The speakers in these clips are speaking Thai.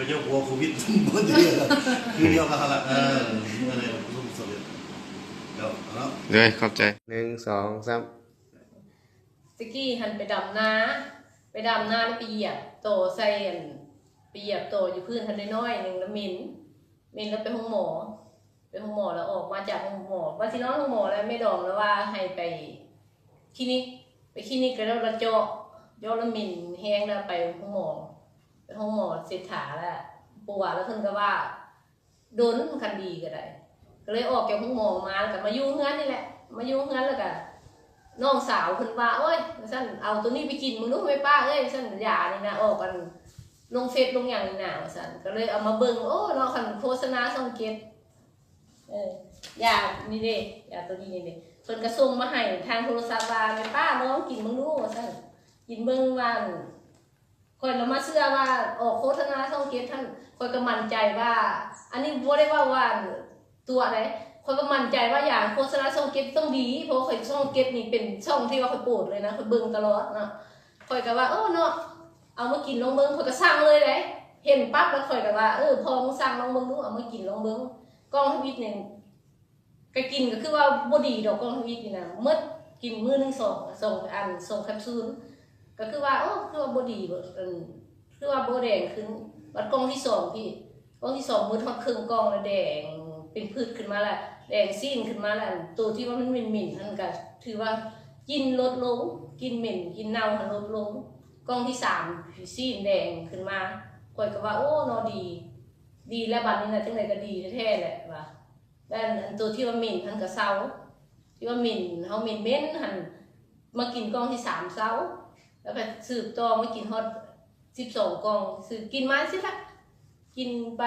ไปเจ้าหัวโควิดหมดเดียวคือเดียวกันละเอออะไรรุ่มสดเดี๋ยวเนาะเลยขอบใจหนึ่งสองสามตะกี้หันไปดำนาไปดำนาแล้วไปเหยียบโตใส่อันไปเหยียบโตอยู่พื้นทันน้อยๆหนึ่งแล้วมินมินแล้วไปห้องหมอ ไปห้องหมอแล้วออกมาจากห้องหมอว่าที่น้องห้องหมอแล้วไม่ดองแล้วว่าให้ไปคลินิกไปคลินิกแล้วเราเจาะเจาะแล้วมินแห้งแล้วไปห้องหมอไป ห้องหมอเสร็จถาแล้วปวดแล้วเพิ่นก็ว่า โดนคันดีก็ได้ ก็เลยออกจากห้องหมอมาแล้วก็มาอยู่เฮือนนี่แหละ มาอยู่เฮือนแล้วก็น้องสาวเพิ่นว่าโอ้ยซั่นเอาตัวนี้ไปกินมึงรู้ไหมป้าเอ้ยซั่นยานี่นะออกกันลงเฟซลงอย่างนี่นะสั่นก็เลยเอามาเบิ่งโอ้เนาะคันโฆษณาส่องเก็บเออยานี่เด้ยาตัวนี้นี่เด้เพิ่นก็ส่งมาให้ทางโทรศัพท์ว่าแม่ป้าลองกินมึงดูว่าซั่นกินเบิ่งว่า คอยละมาเชื่อว่าออกโฆษณาส่องเก็บท่านคอยก็มั่นใจว่า อันนี้บ่ได้ว่าว่าตัวอะไรคนก็มั่นใจว่าอย่างโฆษณาช่องเก็ตต้องดี เพราะว่าข่อยช่องเก็ตนี่เป็นช่องที่ว่าข่อยโปรดเลยนะข่อยเบิ่งตลอดเนาะข่อยก็ว่าเออเนาะเอามากินลองเบิ่งข่อยก็สั่งเลยเลยเห็นปั๊บแล้วข่อยก็ว่าเออพอมึงสั่งลองเบิ่งดูเอามากินลองเบิ่งกล้องทวิตเนี่ยก็กินก็คือว่าบ่ดีดอกกล้องทวิตนี่นะหมดกินมื้อหนึงสองสองอันสองแคปซูล ก็คือว่าโอ้คือว่าบดีเบิดอันคือว่าบ่แดงขึ้นบัดกองที่สองพี่กองที่สองมือทอดครึ่งกองแล้วแดงเป็นพืชขึ้นมาแล้วแดงซีนขึ้นมาแล้วตัวที่ว่ามันเหม็นหม็นๆนั่นก็ถือว่ากินลดลง กินเหม็นกินเน่าหันลดลงกองที่สามซีนแดงขึ้นมาข่อยก็ว่า โอ้นอดี ดีแล้วบัดนี้นะจังไดก็ดีแท้ๆแหละว่าแล้วอันตัวที่ว่าเหม็นหันก็เศร้าที่ว่าเหม็นเฮาเหม็นเม็นหันมากินกองที่สามเศร้า แล้วก็สืบต่อมากินฮอตสิบสองกล้องสืบกินมาสิละกินไป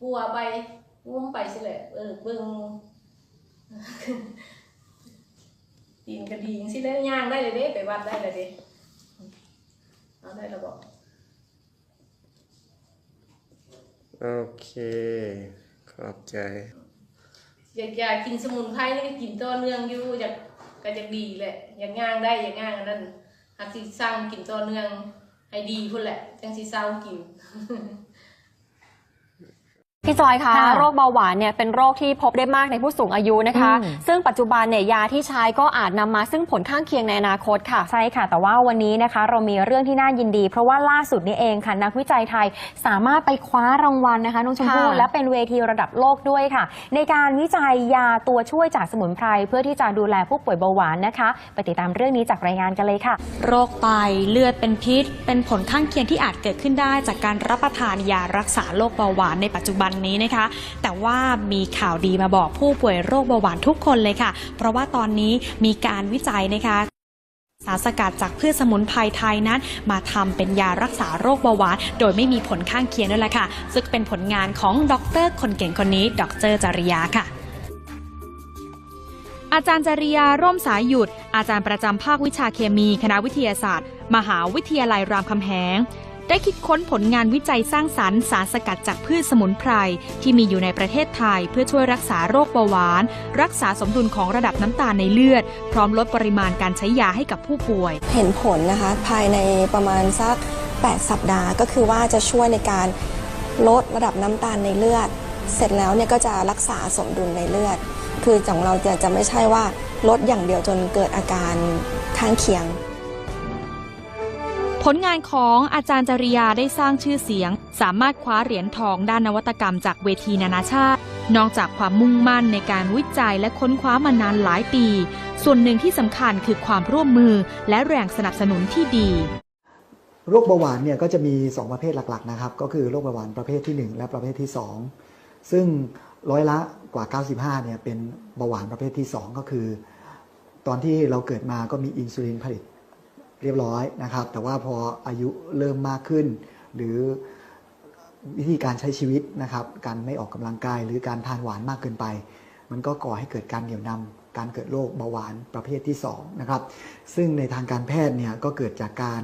ปัวไปงุ้มไปสิแหละเออเบิ่งตีนกระดิ่งสิได้ย่างได้เลยเด้ไปวัดได้เลยเด้เอาได้แล้วบอกโอเคขอบใจ อยากอยากกินสมุนไพรนี่ก็กินต่อเนื่องอยู่อยากก็อยากดีแหละอยากย่างได้อยากย่างอันนั้น หากสิสร้างกินต่อเนื่องให้ดีพุ่นแหละจังสิเศร้ากิน พี่จอยคะค่ะโรคเบาหวานเนี่ยเป็นโรคที่พบได้มากในผู้สูงอายุนะคะ อืม ซึ่งปัจจุบันเนี่ยยาที่ใช้ก็อาจนำมาซึ่งผลข้างเคียงในอนาคตค่ะ ใช่ค่ะ แต่ว่าวันนี้นะคะ เรามีเรื่องที่น่ายินดี เพราะว่าล่าสุดนี้เองค่ะ นักวิจัยไทยสามารถไปคว้ารางวัลนะคะน้องชมพู่ค่ะและเป็นเวทีระดับโลกด้วยค่ะ ในการวิจัยยาตัวช่วยจากสมุนไพรเพื่อที่จะดูแลผู้ป่วยเบาหวานนะคะ ไปติดตามเรื่องนี้จากรายงานกันเลยค่ะ โรคไตเลือดเป็นพิษ เป็นผลข้างเคียงที่อาจเกิดขึ้นได้จากการรับประทานยารักษาโรคเบาหวานในปัจจุบันนี้นะคะ แต่ว่ามีข่าวดีมาบอกผู้ป่วยโรคเบาหวานทุกคนเลยค่ะ เพราะว่าตอนนี้มีการวิจัยนะคะสารสกัดจากพืชสมุนไพรไทยนั้น มาทำเป็นยารักษาโรคเบาหวานโดยไม่มีผลข้างเคียงนั่นแหละค่ะ ซึ่งเป็นผลงานของดร คนเก่งคนนี้ ดรจริยาค่ะ อาจารย์จริยาร่มสายหยุด อาจารย์ประจำภาควิชาเคมี คณะวิทยาศาสตร์ มหาวิทยาลัยรามคำแหง ได้คิดค้นผลงานวิจัยสร้างสรรค์สารสกัดจากพืชสมุนไพร ที่มีอยู่ในประเทศไทย เพื่อช่วยรักษาโรคเบาหวาน รักษาสมดุลของระดับน้ำตาลในเลือด พร้อมลดปริมาณการใช้ยาให้กับผู้ป่วย เห็นผลนะคะภายในประมาณสัก 8 สัปดาห์ ก็คือว่าจะช่วยในการลดระดับน้ำตาลในเลือด เสร็จแล้วเนี่ยก็จะรักษาสมดุลในเลือด คือของเราจะจะไม่ใช่ว่าลดอย่างเดียวจนเกิดอาการข้างเคียง ลงานของอาจารย์จริยาได้สร้างชื่อเสียง สามารถคว้าเหรียญทองด้านนวัตกรรมจากเวทีนานาชาติ นอกจากความมุ่งมั่นในการวิจัยและค้นคว้ามานานหลายปี ส่วนหนึ่งที่สำคัญคือความร่วมมือและแรงสนับสนุนที่ดีโรคเบาหวานเนี่ยก็จะมี 2 ประเภทหลักๆนะครับ ก็คือโรคเบาหวานประเภทที่ 1 และประเภทที่ 2 ซึ่งร้อยละกว่า 95เนี่ยเป็นเบาหวานประเภทที่ 2 ก็คือ ตอนที่เราเกิดมาก็มีอินซูลินผลิต เรียบร้อยนะครับ แต่ว่าพออายุเริ่มมากขึ้น หรือวิธีการใช้ชีวิตนะครับ การไม่ออกกำลังกาย หรือการทานหวานมากเกินไป มันก็ก่อให้เกิดการเหนี่ยวนำการเกิดโรคเบาหวานประเภทที่2นะครับซึ่งในทางการแพทย์เนี่ยก็เกิดจากการ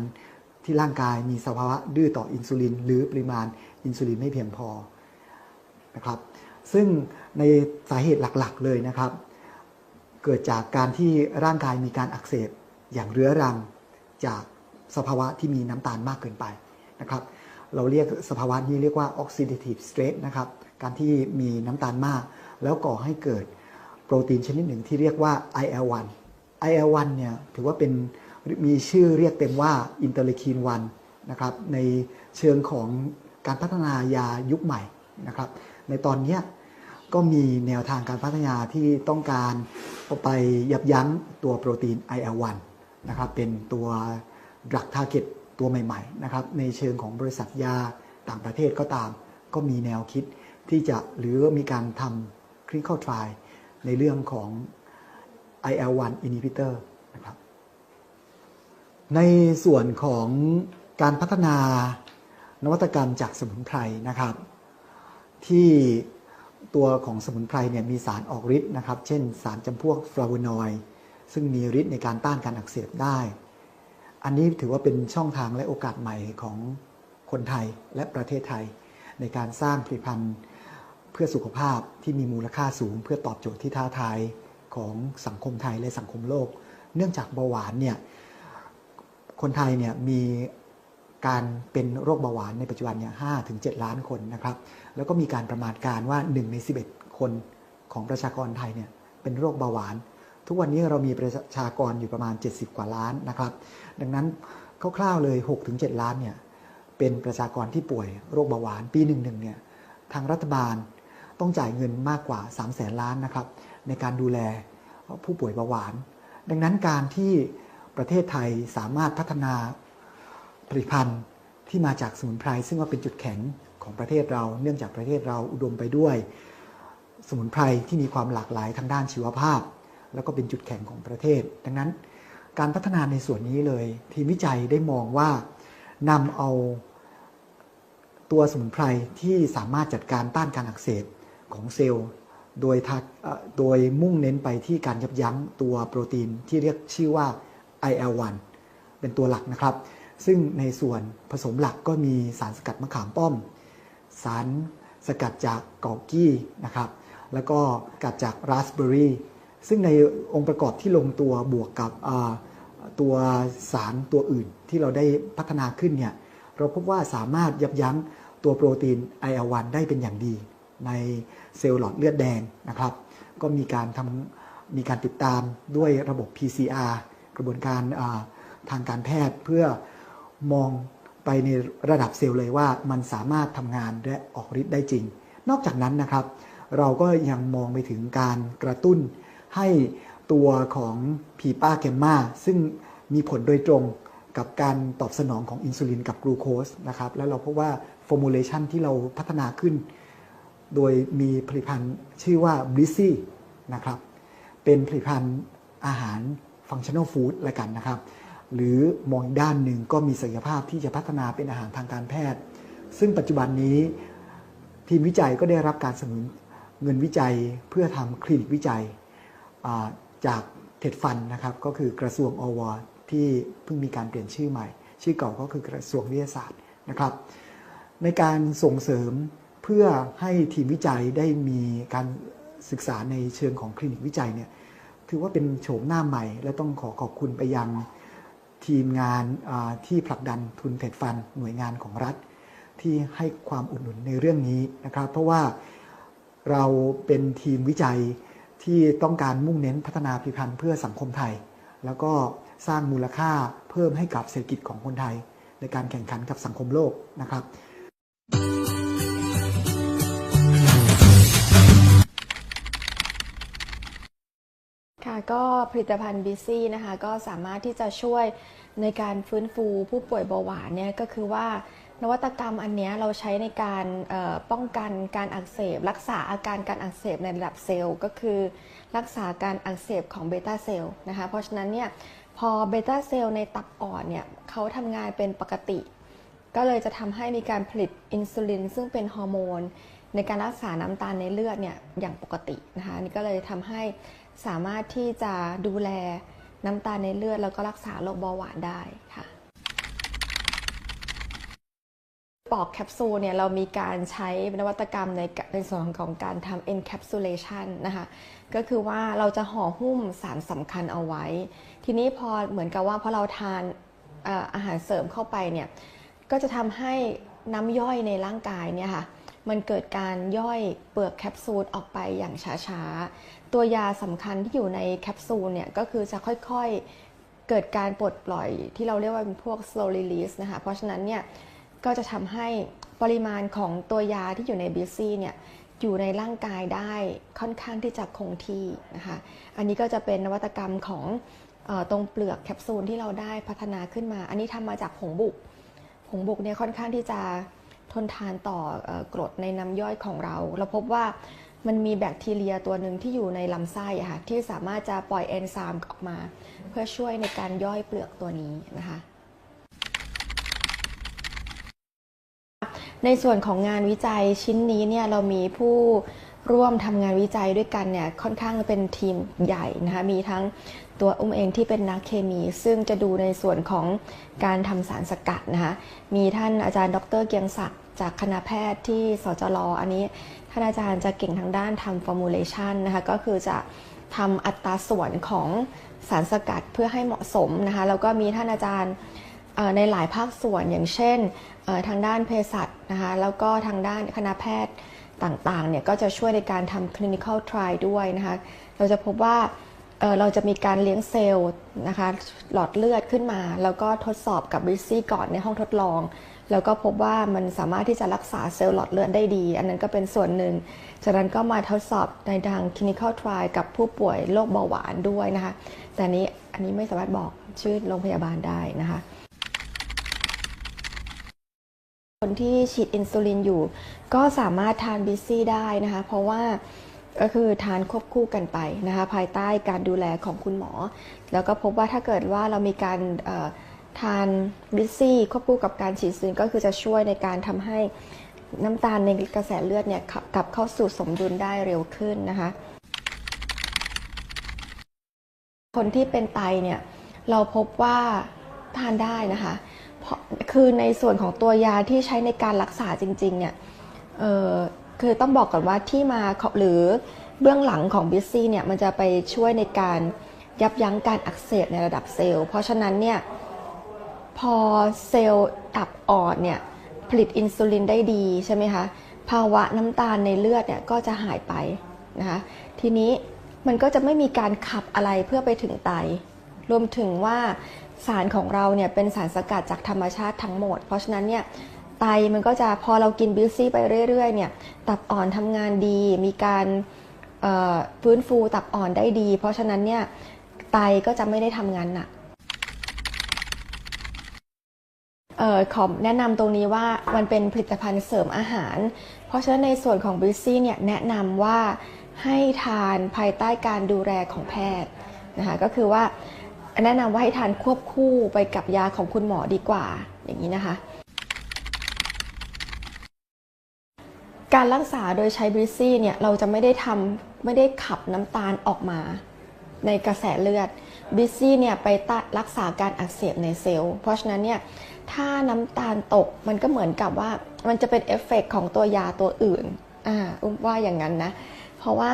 ที่ร่างกายมีสภาวะดื้อต่ออินซูลิน หรือปริมาณอินซูลินไม่เพียงพอนะครับซึ่งในสาเหตุหลักๆเลยนะครับ เกิดจากการที่ร่างกายมีการอักเสบอย่างเรื้อรัง จากสภาวะที่มีน้ำตาลมากเกินไปนะครับ เราเรียกสภาวะนี้เรียกว่า oxidative stress นะครับ การที่มีน้ำตาลมาก แล้วก่อให้เกิดโปรตีนชนิดหนึ่งที่เรียกว่า IL-1 IL-1 เนี่ยถือว่าเป็นมีชื่อเรียกเต็มว่าอินเตอร์เลคิน1นะครับในเชิงของการพัฒนายายุคใหม่นะครับ ในตอนนี้ก็มีแนวทางการพัฒนาที่ต้องการไปยับยั้งตัวโปรตีน IL-1 นะครับเป็นตัว drug target ตัวใหม่ๆนะครับในเชิงของบริษัทยาต่างประเทศก็ตาม ก็มีแนวคิดที่จะหรือมีการทำ clinical trial ในเรื่องของ IL-1 inhibitor นะครับในส่วนของการพัฒนานวัตกรรมจากสมุนไพรนะครับ ที่ตัวของสมุนไพรเนี่ยมีสารออกฤทธิ์นะครับ เช่นสารจำพวกฟลาโวนอยด์ ซึ่งมีฤทธิ์ในการต้านการอักเสบได้ อันนี้ถือว่าเป็นช่องทางและโอกาสใหม่ของคนไทยและประเทศไทย ในการสร้างผลิตภัณฑ์เพื่อสุขภาพที่มีมูลค่าสูง เพื่อตอบโจทย์ที่ท้าทายของสังคมไทยและสังคมโลก เนื่องจากเบาหวานเนี่ยคนไทยเนี่ยมีการเป็นโรคเบาหวานในปัจจุบันเนี่ยห้ถึงเล้านคนนะครับ แล้วก็มีการประมาณการว่า 1 ใน 11 คนของประชากรไทยเนี่ยเป็นโรคเบาหวาน ทุกวันนี้เรามีประชากรอยู่ประมาณ 70 กว่าล้านนะครับ ดังนั้นคร่าวๆเลย 6-7 ล้านเนี่ยเป็นประชากรที่ป่วยโรคเบาหวานปีหนึ่งๆเนี่ยทางรัฐบาลต้องจ่ายเงินมากกว่า 3 0 0แสนล้านนะครับ ในการดูแลผู้ป่วยเบาหวาน ดังนั้นการที่ประเทศไทยสามารถพัฒนาผลิตภัณฑ์ที่มาจากสมุนไพรซึ่งว่าเป็นจุดแข็งของประเทศเรา เนื่องจากประเทศเราอุดมไปด้วย สมุนไพรที่มีความหลากหลายทางด้านชีวภาพ แล้วก็เป็นจุดแข็งของประเทศ ดังนั้นการพัฒนาในส่วนนี้เลย ทีมวิจัยได้มองว่านำเอาตัวสมุนไพรที่สามารถจัดการต้านการอักเสบของเซลล์ โดยโดยมุ่งเน้นไปที่การยับยั้งตัวโปรตีนที่เรียกชื่อว่า IL-1 เป็นตัวหลักนะครับ ซึ่งในส่วนผสมหลักก็มีสารสกัดมะขามป้อม สารสกัดจากกอกี้นะครับ แล้วก็สกัดจากราสเบอร์รี่ ซึ่งในองค์ประกอบที่ลงตัวบวกกับตัวสารตัวอื่นที่เราได้พัฒนาขึ้นเนี่ยเราพบว่าสามารถยับยั้งตัวโปรตีน IL-1 ได้เป็นอย่างดี ในเซลล์หลอดเลือดแดงนะครับ ก็มีการทำมีการติดตามด้วยระบบ PCR กระบวนการทางการแพทย์เพื่อมองไปในระดับเซลล์เลยว่ามันสามารถทำงานและออกฤทธิ์ได้จริง นอกจากนั้นนะครับ เราก็ยังมองไปถึงการกระตุ้น ให้ตัวของพีป้าแกมมาซึ่งมีผลโดยตรงกับการตอบสนองของอินซูลินกับกลูโคสนะครับแล้วเราพบว่าฟอร์มูลเลชันที่เราพัฒนาขึ้น โดยมีผลิตภัณฑ์ชื่อว่า b l i s s y นะครับเป็นผลิตภัณฑ์อาหารฟังชั่น a ลฟู้ดละกันนะครับ หรือมองอีกด้านหนึ่งก็มีศักยภาพที่จะพัฒนาเป็นอาหารทางการแพทย์ ซึ่งปัจจุบันนี้ทีมวิจัยก็ได้รับการสนับสนุนเงินวิจัยเพื่อทำคลินิกวิจัย จากเท็ดฟันนะครับก็คือกระทรวงอวที่เพิ่งมีการเปลี่ยนชื่อใหม่ ชื่อเก่าก็คือกระทรวงวิทยาศาสตร์นะครับ ในการส่งเสริมเพื่อให้ทีมวิจัยได้มีการศึกษาในเชิงของคลินิกวิจัยเนี่ยถือว่าเป็นโฉมหน้าใหม่ และต้องขอขอบคุณไปยังทีมงานที่ผลักดันทุนเท็ดฟันหน่วยงานของรัฐ ที่ให้ความอุดหนุนในเรื่องนี้นะครับ เพราะว่าเราเป็นทีมวิจัย ที่ต้องการมุ่งเน้นพัฒนาผลิตภัณฑ์เพื่อสังคมไทย แล้วก็สร้างมูลค่าเพิ่มให้กับเศรษฐกิจของคนไทย ในการแข่งขันกับสังคมโลกนะครับค่ะก็ผลิตภัณฑ์บีซี่นะคะก็สามารถที่จะช่วยในการฟื้นฟูผู้ป่วยเบาหวานเนี่ยก็คือว่า นวัตกรรมอันนี้เราใช้ในการป้องกันการอักเสบ รักษาอาการการอักเสบในระดับเซลล์ก็คือรักษาการอักเสบของเบต้าเซลล์นะคะเพราะฉะนั้นเนี่ยพอเบต้าเซลล์ในตับอ่อนเนี่ยเขาทำงานเป็นปกติ ก็เลยจะทำให้มีการผลิตอินซูลินซึ่งเป็นฮอร์โมนในการรักษาน้ำตาลในเลือดเนี่ยอย่างปกตินะคะนี่ก็เลยทำให้สามารถที่จะดูแลน้ำตาลในเลือด แล้วก็รักษาโรคเบาหวานได้ค่ะ ปอกแคปซูลเนี่ยเรามีการใช้นวัตกรรมในในส่วนของการทำ encapsulation นะคะก็คือว่าเราจะห่อหุ้มสารสำคัญเอาไว้ ทีนี้พอเหมือนกับว่าพอเราทานเอ่ออาหารเสริมเข้าไปเนี่ยก็จะทำให้น้ำย่อยในร่างกายเนี่ยค่ะมันเกิดการย่อยเปลือกแคปซูลออกไปอย่างช้าๆ ตัวยาสำคัญที่อยู่ในแคปซูลเนี่ยก็คือจะค่อยๆเกิดการปลดปล่อยที่เราเรียกว่าเป็นพวก slow release นะคะเพราะฉะนั้นเนี่ย ก็จะทำให้ปริมาณของตัวยาที่อยู่ในบิซี่เนี่ยอยู่ในร่างกายได้ค่อนข้างที่จะคงที่นะคะ อันนี้ก็จะเป็นนวัตกรรมของออตรงเปลือกแคปซูลที่เราได้พัฒนาขึ้นมา อันนี้ทำมาจากผงบุก ผงบุกเนี่ยค่อนข้างที่จะทนทานต่อออกรดในน้ำย่อยของเรา เราพบว่ามันมีแบคทีเรียตัวหนึ่งที่อยู่ในลำไส้อะค่ะที่สามารถจะปล่อยเอนไซม์ออกมา เพื่อช่วยในการย่อยเปลือกตัวนี้นะคะ ในส่วนของงานวิจัยชิ้นนี้เนี่ยเรามีผู้ร่วมทำงานวิจัยด้วยกันเนี่ยค่อนข้างเป็นทีมใหญ่นะคะมีทั้งตัวอุ้มเองที่เป็นนักเคมี ซึ่งจะดูในส่วนของการทำสารสกัดนะคะมีท่านอาจารย์ดรเกียงศักดิ์จากคณะแพทย์ที่สจรออันนี้ท่านอาจารย์จะเก่งทางด้านทำ formulation นนะคะก็คือจะทำอัตราส่วนของสารสกัดเพื่อให้เหมาะสมนะคะแล้วก็มีท่านอาจารย์ในหลายภาคส่วนอย่างเช่นทางด้านเภสัช นะคะแล้วก็ทางด้านคณะแพทย์ต่างๆเนี่ยก็จะช่วยในการทำ clinical trial ด้วยนะคะเราจะพบว่าเออเราจะมีการเลี้ยงเซลล์นะคะหลอดเลือดขึ้นมา แล้วก็ทดสอบกับบิซี่ก่อนในห้องทดลอง แล้วก็พบว่ามันสามารถที่จะรักษาเซลล์หลอดเลือดได้ดี อันนั้นก็เป็นส่วนหนึ่ง จากนั้นก็มาทดสอบในทาง clinical trial กับผู้ป่วยโรคเบาหวานด้วยนะคะแต่นี้อันนี้ไม่สามารถบอกชื่อโรงพยาบาลได้นะคะ คนที่ฉีดอินซูลินอยู่ ก็สามารถทานบิซี่ได้นะคะ เพราะว่าก็คือทานควบคู่กันไปนะคะ ภายใต้การดูแลของคุณหมอ แล้วก็พบว่าถ้าเกิดว่าเรามีการทานบิซี่ควบคู่กับการฉีดซูลินก็คือจะช่วยในการทำให้น้ำตาลในกระแสเลือดเนี่ยกลับเข้าสู่สมดุลได้เร็วขึ้นนะคะ คนที่เป็นไตเนี่ยเราพบว่าทานได้นะคะ คือในส่วนของตัวยาที่ใช้ในการรักษาจริง ๆ เนี่ยเออคือต้องบอกก่อนว่าที่มาหรือเบื้องหลังของบิสซี่เนี่ยมันจะไปช่วยในการยับยั้งการอักเสบในระดับเซลล์ เพราะฉะนั้นเนี่ยพอเซลล์ตับอ่อนเนี่ยผลิตอินซูลินได้ดีใช่ไหมคะภาวะน้ำตาลในเลือดเนี่ยก็จะหายไปนะคะทีนี้มันก็จะไม่มีการขับอะไรเพื่อไปถึงไต รวมถึงว่า สารของเราเนี่ยเป็นสารสกัดจากธรรมชาติทั้งหมด เพราะฉะนั้นเนี่ยไตมันก็จะพอเรากินบิวซี่ไปเรื่อยๆเนี่ยตับอ่อนทำงานดี มีการฟื้นฟูตับอ่อนได้ดี เพราะฉะนั้นเนี่ยไตก็จะไม่ได้ทำงานหนักเออขอแนะนำตรงนี้ว่ามันเป็นผลิตภัณฑ์เสริมอาหาร เพราะฉะนั้นในส่วนของบิวซี่เนี่ยแนะนำว่าให้ทานภายใต้การดูแลของแพทย์นะคะก็คือว่า แนะนำว่าให้ทานควบคู่ไปกับยาของคุณหมอดีกว่าอย่างนี้นะคะ การรักษาโดยใช้บริซี่เนี่ยเราจะไม่ได้ทำไม่ได้ขับน้ำตาลออกมาในกระแสเลือดบริซี่เนี่ยไปตะรักษาการอักเสบในเซลล์ เพราะฉะนั้นเนี่ยถ้าน้ำตาลตกมันก็เหมือนกับว่ามันจะเป็นเอฟเฟกต์ของตัวยาตัวอื่นอ่าอุ้มว่าอย่างนั้นนะ เพราะว่า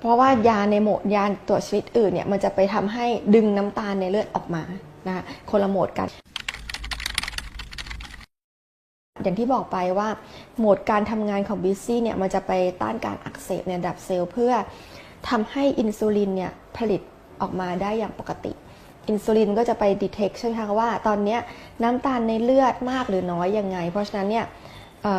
เพราะว่ายาในโหมดยาตัวชนิดอื่นเนี่ยมันจะไปทำให้ดึงน้ำตาลในเลือดออกมานะคะคนละโหมดกัน อย่างที่บอกไปว่าโหมดการทำงานของบิซี่เนี่ยมันจะไปต้านการอักเสบในระดับเซลล์เพื่อทำให้อินซูลินเนี่ยผลิตออกมาได้อย่างปกติอินซูลินก็จะไปดีเทคใช่ไหมคะว่าตอนนี้น้ำตาลในเลือดมากหรือน้อยยังไง เพราะฉะนั้นเนี่ย